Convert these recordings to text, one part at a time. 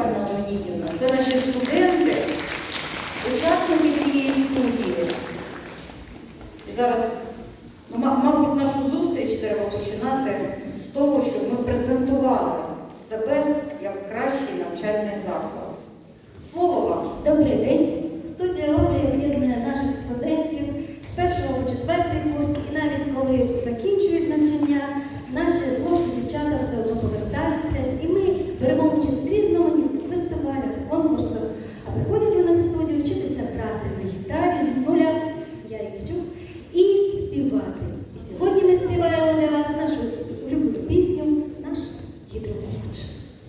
Тетяна Леонідівна, це наші студенти, учасники цієї студії. І зараз, ну, мабуть, нашу зустріч треба починати з того, щоб ми презентували себе як кращий навчальний заклад. Слово вам. Добрий день.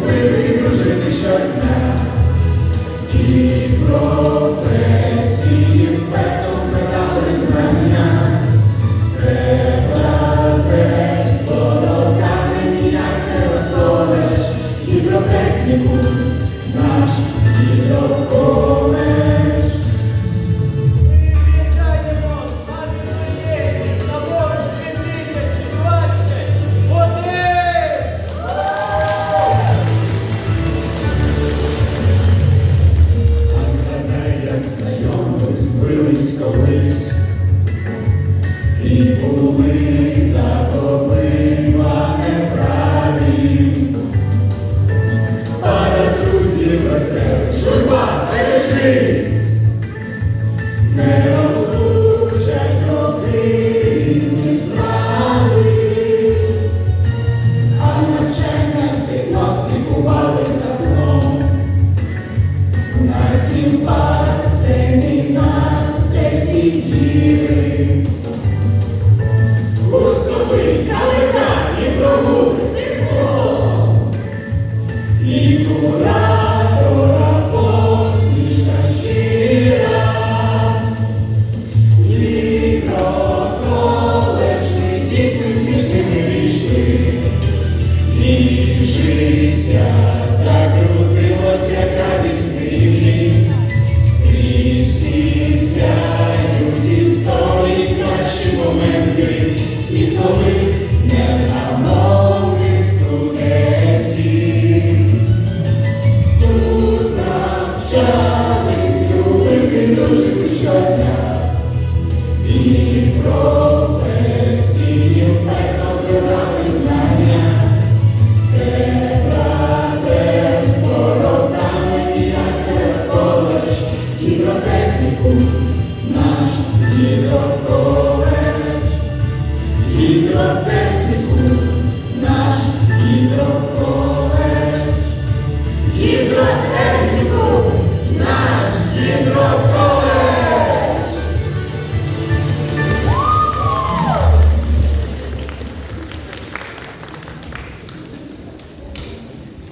Бери, жити щодня і про те. збились колись і були так. Тішиться